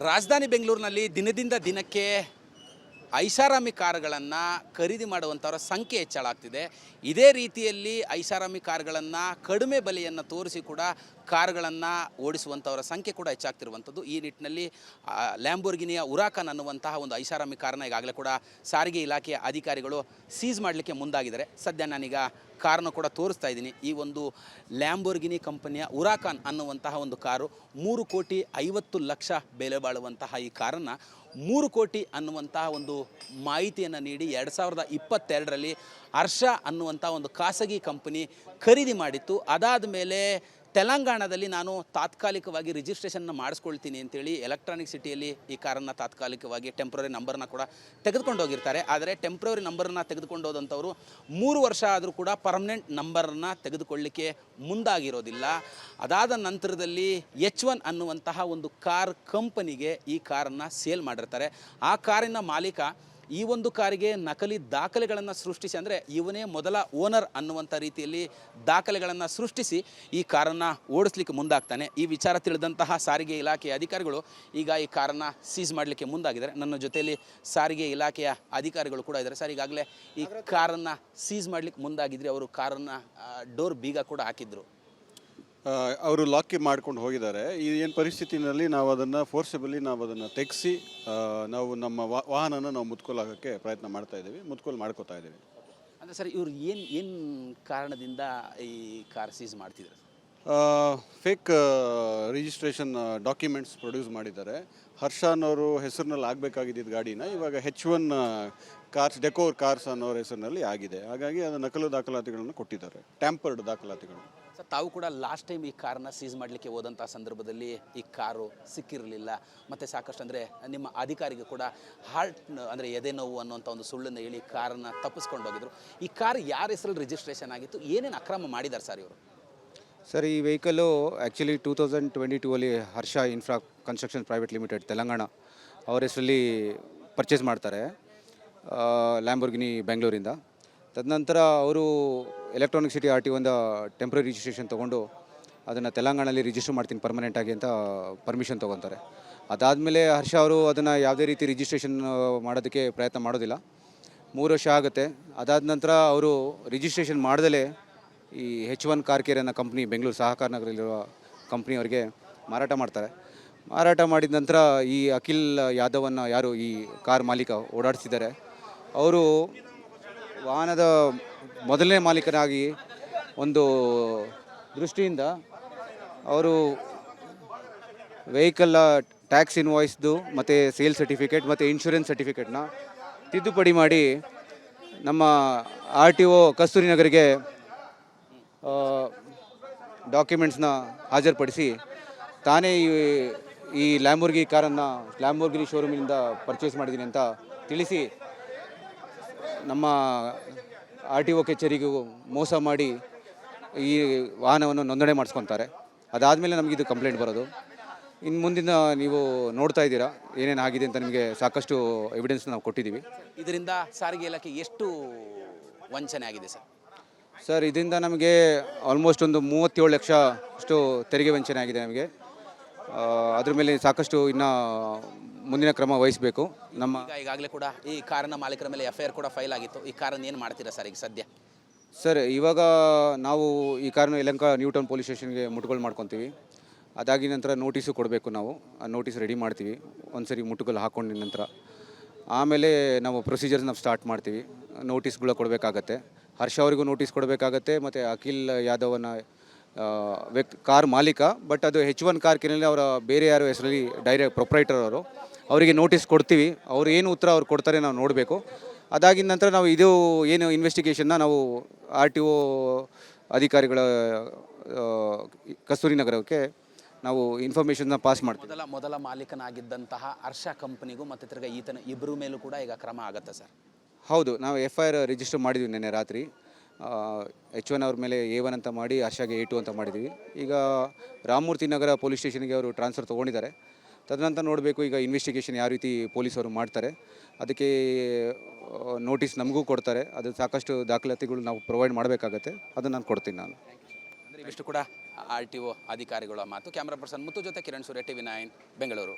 ರಾಜಧಾನಿ ಬೆಂಗಳೂರಿನಲ್ಲಿ ದಿನದಿಂದ ದಿನಕ್ಕೆ ಐಷಾರಾಮಿ ಕಾರುಗಳನ್ನು ಖರೀದಿ ಮಾಡುವಂಥವರ ಸಂಖ್ಯೆ ಹೆಚ್ಚಳ ಆಗ್ತಿದೆ ಇದೇ ರೀತಿಯಲ್ಲಿ ಐಷಾರಾಮಿ ಕಾರುಗಳನ್ನು ಕಡಿಮೆ ಬೆಲೆಯನ್ನು ತೋರಿಸಿ ಕೂಡ ಕಾರುಗಳನ್ನು ಓಡಿಸುವಂಥವರ ಸಂಖ್ಯೆ ಕೂಡ ಹೆಚ್ಚಾಗ್ತಿರುವಂಥದ್ದು ಈ ನಿಟ್ಟಿನಲ್ಲಿ ಲ್ಯಾಂಬೋರ್ಗಿನಿಯ ಉರಾಕನ್ ಅನ್ನುವಂತಹ ಒಂದು ಐಷಾರಾಮಿ ಕಾರನ್ನ ಈಗಾಗಲೇ ಕೂಡ ಸಾರಿಗೆ ಇಲಾಖೆಯ ಅಧಿಕಾರಿಗಳು ಸೀಸ್ ಮಾಡಲಿಕ್ಕೆ ಮುಂದಾಗಿದ್ದಾರೆ. ಸದ್ಯ ನಾನೀಗ ಕಾರನ್ನು ಕೂಡ ತೋರಿಸ್ತಾ ಇದ್ದೀನಿ. ಈ ಒಂದು ಲ್ಯಾಂಬೋರ್ಗಿನಿ ಕಂಪನಿಯ ಉರಾಕಾನ್ ಅನ್ನುವಂತಹ ಒಂದು ಕಾರು ಮೂರು ಕೋಟಿ ಐವತ್ತು ಲಕ್ಷ ಬೆಲೆ ಬಾಳುವಂತಹ ಈ ಕಾರನ್ನು ಮೂರು ಕೋಟಿ ಅನ್ನುವಂತಹ ಒಂದು ಮಾಹಿತಿಯನ್ನು ನೀಡಿ ಎರಡು ಸಾವಿರದ ಇಪ್ಪತ್ತೆರಡರಲ್ಲಿ ಹರ್ಷ ಅನ್ನುವಂಥ ಒಂದು ಖಾಸಗಿ ಕಂಪನಿ ಖರೀದಿ ಮಾಡಿತ್ತು. ಅದಾದ ಮೇಲೆ ತೆಲಂಗಾಣದಲ್ಲಿ ನಾನು ತಾತ್ಕಾಲಿಕವಾಗಿ ರಿಜಿಸ್ಟ್ರೇಷನ್ನ ಮಾಡಿಸ್ಕೊಳ್ತೀನಿ ಅಂತೇಳಿ ಎಲೆಕ್ಟ್ರಾನಿಕ್ ಸಿಟಿಯಲ್ಲಿ ಈ ಕಾರನ್ನು ತಾತ್ಕಾಲಿಕವಾಗಿ ಟೆಂಪ್ರರಿ ನಂಬರ್ನ ಕೂಡ ತೆಗೆದುಕೊಂಡು ಹೋಗಿರ್ತಾರೆ. ಆದರೆ ಟೆಂಪ್ರರಿ ನಂಬರನ್ನು ತೆಗೆದುಕೊಂಡು ಹೋದಂಥವರು ಮೂರು ವರ್ಷ ಆದರೂ ಕೂಡ ಪರ್ಮನೆಂಟ್ ನಂಬರನ್ನು ತೆಗೆದುಕೊಳ್ಳಿಕ್ಕೆ ಮುಂದಾಗಿರೋದಿಲ್ಲ. ಅದಾದ ನಂತರದಲ್ಲಿ ಎಚ್ ಒನ್ ಅನ್ನುವಂತಹ ಒಂದು ಕಾರ್ ಕಂಪನಿಗೆ ಈ ಕಾರನ್ನು ಸೇಲ್ ಮಾಡಿರ್ತಾರೆ. ಆ ಕಾರಿನ ಮಾಲೀಕ ಈ ಒಂದು ಕಾರಿಗೆ ನಕಲಿ ದಾಖಲೆಗಳನ್ನು ಸೃಷ್ಟಿಸಿ ಅಂದರೆ ಇವನೇ ಮೊದಲ ಓನರ್ ಅನ್ನುವಂಥ ರೀತಿಯಲ್ಲಿ ದಾಖಲೆಗಳನ್ನು ಸೃಷ್ಟಿಸಿ ಈ ಕಾರನ್ನು ಓಡಿಸ್ಲಿಕ್ಕೆ ಮುಂದಾಗ್ತಾನೆ. ಈ ವಿಚಾರ ತಿಳಿದಂತಹ ಸಾರಿಗೆ ಇಲಾಖೆಯ ಅಧಿಕಾರಿಗಳು ಈಗ ಈ ಕಾರನ್ನು ಸೀಸ್ ಮಾಡಲಿಕ್ಕೆ ಮುಂದಾಗಿದ್ದಾರೆ. ನನ್ನ ಜೊತೆಯಲ್ಲಿ ಸಾರಿಗೆ ಇಲಾಖೆಯ ಅಧಿಕಾರಿಗಳು ಕೂಡ ಇದ್ದಾರೆ. ಸರ್ ಈಗಾಗಲೇ ಈ ಕಾರನ್ನು ಸೀಸ್ ಮಾಡಲಿಕ್ಕೆ ಮುಂದಾಗಿದ್ರೆ ಅವರು ಕಾರನ್ನು ಡೋರ್ ಬೀಗ ಕೂಡ ಹಾಕಿದ್ರು. ಅವರು ಲಾಕಿ ಮಾಡ್ಕೊಂಡು ಹೋಗಿದ್ದಾರೆ. ಈ ಏನು ಪರಿಸ್ಥಿತಿನಲ್ಲಿ ನಾವು ಅದನ್ನು ಫೋರ್ಸಬಲಿ ನಾವು ಅದನ್ನು ತೆಗೆಸಿ ನಾವು ನಮ್ಮ ವಾಹನನ ನಾವು ಮುತ್ಕೊಳ್ಳೋಕ್ಕೆ ಪ್ರಯತ್ನ ಮಾಡ್ತಾ ಇದ್ದೀವಿ ಮುತ್ಕೊಲ್ ಮಾಡ್ಕೋತಾ ಇದ್ದೀವಿ. ಅಂದರೆ ಸರ್ ಇವರು ಏನು ಏನು ಕಾರಣದಿಂದ ಈ ಕಾರ್ ಸೀಸ್ ಮಾಡ್ತಿದ್ದಾರೆ ಫೇಕ್ ರಿಜಿಸ್ಟ್ರೇಷನ್ ಡಾಕ್ಯುಮೆಂಟ್ಸ್ ಪ್ರೊಡ್ಯೂಸ್ ಮಾಡಿದ್ದಾರೆ. ಹರ್ಷ ಅನ್ನೋರು ಹೆಸರಿನಲ್ಲಿ ಆಗಬೇಕಾಗಿದ್ದ ಗಾಡಿನ ಇವಾಗ H one cars decor cars ಅನ್ನೋರ ಹೆಸರಿನಲ್ಲಿ ಆಗಿದೆ. ಹಾಗಾಗಿ ಅದು ನಕಲು ದಾಖಲಾತಿಗಳನ್ನು ಕೊಟ್ಟಿದ್ದಾರೆ ಟ್ಯಾಂಪರ್ಡ್ ದಾಖಲಾತಿಗಳು ತಾವು ಕೂಡ ಲಾಸ್ಟ್ ಟೈಮ್ ಈ ಕಾರನ್ನ ಸೀಸ್ ಮಾಡಲಿಕ್ಕೆ ಹೋದಂಥ ಸಂದರ್ಭದಲ್ಲಿ ಈ ಕಾರು ಸಿಕ್ಕಿರಲಿಲ್ಲ. ಮತ್ತು ಸಾಕಷ್ಟು ಅಂದರೆ ನಿಮ್ಮ ಅಧಿಕಾರಿಗೆ ಕೂಡ ಹಾರ್ಟ್ ಅಂದರೆ ಎದೆ ನೋವು ಅನ್ನೋಂಥ ಒಂದು ಸುಳ್ಳನ್ನು ಹೇಳಿ ಕಾರನ್ನು ತಪ್ಪಿಸ್ಕೊಂಡು ಹೋಗಿದ್ರು. ಈ ಕಾರ್ ಯಾರ ಹೆಸರಲ್ಲಿ ರಿಜಿಸ್ಟ್ರೇಷನ್ ಆಗಿತ್ತು? ಏನೇನು ಅಕ್ರಮ ಮಾಡಿದ್ದಾರೆ ಸರ್ ಇವರು? ಸರ್ ಈ vehicle actually two thousand twenty two ಅಲ್ಲಿ Harsha infra construction private limited Telangana, ಅವ್ರ ಹೆಸರಲ್ಲಿ ಪರ್ಚೇಸ್ ಮಾಡ್ತಾರೆ ಲ್ಯಾಂಬೋರ್ಗಿನಿ ಬೆಂಗಳೂರಿಂದ ತದನಂತರ ಅವರು ಎಲೆಕ್ಟ್ರಾನಿಕ್ ಸಿಟಿ ಆರ್ ಟಿ ಒಂದು ಟೆಂಪ್ರರಿ ರಿಜಿಸ್ಟ್ರೇಷನ್ ತೊಗೊಂಡು ಅದನ್ನು ತೆಲಂಗಾಣದಲ್ಲಿ ರಿಜಿಸ್ಟರ್ ಮಾಡ್ತೀನಿ ಪರ್ಮನೆಂಟಾಗಿ ಅಂತ ಪರ್ಮಿಷನ್ ತೊಗೊತಾರೆ. ಅದಾದಮೇಲೆ ಹರ್ಷ ಅವರು ಅದನ್ನು ಯಾವುದೇ ರೀತಿ ರಿಜಿಸ್ಟ್ರೇಷನ್ ಮಾಡೋದಕ್ಕೆ ಪ್ರಯತ್ನ ಮಾಡೋದಿಲ್ಲ. ಮೂರು ವರ್ಷ ಆಗುತ್ತೆ. ಅದಾದ ನಂತರ ಅವರು ರಿಜಿಸ್ಟ್ರೇಷನ್ ಮಾಡ್ದಲೇ ಈ ಹೆಚ್ ಒನ್ ಕಾರ್ ಕೇರ್ ಅನ್ನೋ ಕಂಪ್ನಿ ಬೆಂಗಳೂರು ಸಹಕಾರ ನಗರದಲ್ಲಿರುವ ಕಂಪ್ನಿಯವರಿಗೆ ಮಾರಾಟ ಮಾಡ್ತಾರೆ. ಮಾರಾಟ ಮಾಡಿದ ನಂತರ ಈ ಅಖಿಲ್ ಯಾದವನ್ನ ಯಾರು ಈ ಕಾರ್ ಮಾಲೀಕ ಓಡಾಡಿಸಿದ್ದಾರೆ ಅವರು ವಾಹನದ ಮೊದಲನೇ ಮಾಲೀಕನಾಗಿ ಒಂದು ದೃಷ್ಟಿಯಿಂದ ಅವರು ವೆಹಿಕಲ್ ಟ್ಯಾಕ್ಸ್ ಇನ್ವಾಯ್ಸ್ದು ಮತ್ತು ಸೇಲ್ ಸರ್ಟಿಫಿಕೇಟ್ ಮತ್ತು ಇನ್ಶೂರೆನ್ಸ್ ಸರ್ಟಿಫಿಕೇಟ್ನ ತಿದ್ದುಪಡಿ ಮಾಡಿ ನಮ್ಮ ಆರ್ ಟಿ ಒ ಕಸ್ತೂರಿ ನಗರಿಗೆ ಡಾಕ್ಯುಮೆಂಟ್ಸ್ನ ಹಾಜರುಪಡಿಸಿ ತಾನೇ ಈ ಈ ಲ್ಯಾಂಬೋರ್ಗಿ ಕಾರನ್ನು ಲ್ಯಾಂಬೋರ್ಗಿನಿ ಶೋರೂಮಿನಿಂದ ಪರ್ಚೇಸ್ ಮಾಡಿದ್ದೀನಿ ಅಂತ ತಿಳಿಸಿ ನಮ್ಮ ಆರ್ ಟಿ ಒ ಕಚೇರಿಗೂ ಮೋಸ ಮಾಡಿ ಈ ವಾಹನವನ್ನು ನೋಂದಣಿ ಮಾಡಿಸ್ಕೊತಾರೆ. ಅದಾದಮೇಲೆ ನಮಗಿದು ಕಂಪ್ಲೇಂಟ್ ಬರೋದು. ಇನ್ನು ಮುಂದಿನ ನೀವು ನೋಡ್ತಾ ಇದ್ದೀರಾ ಏನೇನು ಆಗಿದೆ ಅಂತ ನಿಮಗೆ ಸಾಕಷ್ಟು ಎವಿಡೆನ್ಸ್ ನಾವು ಕೊಟ್ಟಿದ್ದೀವಿ. ಇದರಿಂದ ಸಾರಿಗೆ ಇಲಾಖೆ ಎಷ್ಟು ವಂಚನೆ ಆಗಿದೆ ಸರ್? ಸರ್ ಇದರಿಂದ ನಮಗೆ ಆಲ್ಮೋಸ್ಟ್ ಒಂದು ಮೂವತ್ತೇಳು ಲಕ್ಷ ಅಷ್ಟು ತೆರಿಗೆ ವಂಚನೆ ಆಗಿದೆ ನಮಗೆ. ಅದ್ರ ಮೇಲೆ ಸಾಕಷ್ಟು ಇನ್ನು ಮುಂದಿನ ಕ್ರಮ ವಹಿಸಬೇಕು. ನಮ್ಮ ಈಗ ಈಗಾಗಲೇ ಕೂಡ ಈ ಕಾರಿನ ಮಾಲೀಕರ ಮೇಲೆ ಎಫ್ ಐ ಆರ್ ಕೂಡ ಫೈಲ್ ಆಗಿತ್ತು. ಈ ಕಾರನ್ನು ಏನು ಮಾಡ್ತೀರಾ ಸರ್ ಈಗ ಸದ್ಯ? ಸರ್ ಇವಾಗ ನಾವು ಈ ಕಾರನ್ನು ಯಲಂಕ ನ್ಯೂ ಟೌನ್ ಪೊಲೀಸ್ ಸ್ಟೇಷನ್ಗೆ ಮುಟ್ಟುಗೋಲು ಮಾಡ್ಕೊತೀವಿ. ಅದಾಗಿ ನಂತರ ನೋಟಿಸು ಕೊಡಬೇಕು ನಾವು. ಆ ನೋಟಿಸ್ ರೆಡಿ ಮಾಡ್ತೀವಿ. ಒಂದ್ಸರಿ ಮುಟ್ಟುಗೋಲು ಹಾಕ್ಕೊಂಡಿದ ನಂತರ. ಆಮೇಲೆ ನಾವು ಪ್ರೊಸೀಜರ್ಸ್ ನಾವು ಸ್ಟಾರ್ಟ್ ಮಾಡ್ತೀವಿ. ನೋಟಿಸ್ಗಳು ಕೊಡಬೇಕಾಗತ್ತೆ. ಹರ್ಷ ಅವರಿಗೂ ನೋಟಿಸ್ ಕೊಡಬೇಕಾಗತ್ತೆ. ಮತ್ತು ಅಖಿಲ್ ಯಾದವನ ವ್ಯಕ್ತಿ ಕಾರ್ ಮಾಲೀಕ ಬಟ್ ಅದು ಹೆಚ್ ಒನ್ ಕಾರ್ ಕಿನಲ್ಲಿ ಅವರ ಬೇರೆ ಯಾರು ಹೆಸರಲ್ಲಿ ಡೈರೆಕ್ಟ್ ಪ್ರೊಪ್ರೈಟರ್ ಅವರು ಅವರಿಗೆ ನೋಟಿಸ್ ಕೊಡ್ತೀವಿ. ಅವ್ರು ಏನು ಉತ್ತರ ಅವ್ರು ಕೊಡ್ತಾರೆ ನಾವು ನೋಡಬೇಕು. ಅದಾಗಿದ ನಂತರ ನಾವು ಇದು ಏನು ಇನ್ವೆಸ್ಟಿಗೇಷನ್ನ ನಾವು ಆರ್ ಟಿ ಒ ಅಧಿಕಾರಿಗಳ ಕಸ್ತೂರಿ ನಗರಕ್ಕೆ ನಾವು ಇನ್ಫಾರ್ಮೇಷನ್ನ ಪಾಸ್ ಮಾಡ್ತೀವಿ. ಮೊದಲ ಮೊದಲ ಮಾಲೀಕನಾಗಿದ್ದಂತಹ ಹರ್ಷ ಕಂಪ್ನಿಗೂ ಮತ್ತು ತಿರ್ಗ ಈತನ ಇಬ್ಬರ ಮೇಲೂ ಕೂಡ ಈಗ ಕ್ರಮ ಆಗುತ್ತೆ ಸರ್. ಹೌದು ನಾವು ಎಫ್ ಐ ಆರ್ ರಿಜಿಸ್ಟರ್ ಮಾಡಿದ್ವಿ ನಿನ್ನೆ ರಾತ್ರಿ. ಎಚ್ ಒನ್ ಅವ್ರ ಮೇಲೆ ಎ ಒನ್ ಅಂತ ಮಾಡಿ ಹರ್ಷಾಗೆ ಎ ಟು ಅಂತ ಮಾಡಿದ್ದೀವಿ ಈಗ ರಾಮಮೂರ್ತಿ ನಗರ ಪೊಲೀಸ್ ಸ್ಟೇಷನ್ಗೆ ಅವರು ಟ್ರಾನ್ಸ್ಫರ್ ತೊಗೊಂಡಿದ್ದಾರೆ. ತದನಂತರ ನೋಡಬೇಕು ಈಗ ಇನ್ವೆಸ್ಟಿಗೇಷನ್ ಯಾವ ರೀತಿ ಪೊಲೀಸರು ಮಾಡ್ತಾರೆ. ಅದಕ್ಕೆ ನೋಟಿಸ್ ನಮಗೂ ಕೊಡ್ತಾರೆ. ಅದು ಸಾಕಷ್ಟು ದಾಖಲಾತಿಗಳು ನಾವು ಪ್ರೊವೈಡ್ ಮಾಡಬೇಕಾಗತ್ತೆ. ಅದನ್ನು ನಾನು ಕೊಡ್ತೀನಿ ನಾನು. ಅಂದರೆ ಕೂಡ ಆರ್ ಟಿ ಒ ಅಧಿಕಾರಿಗಳ ಮಾತು. ಕ್ಯಾಮ್ರಾ ಪರ್ಸನ್ ಮುತ್ತು ಜೊತೆ Kiran Surya T V nine Bengaluru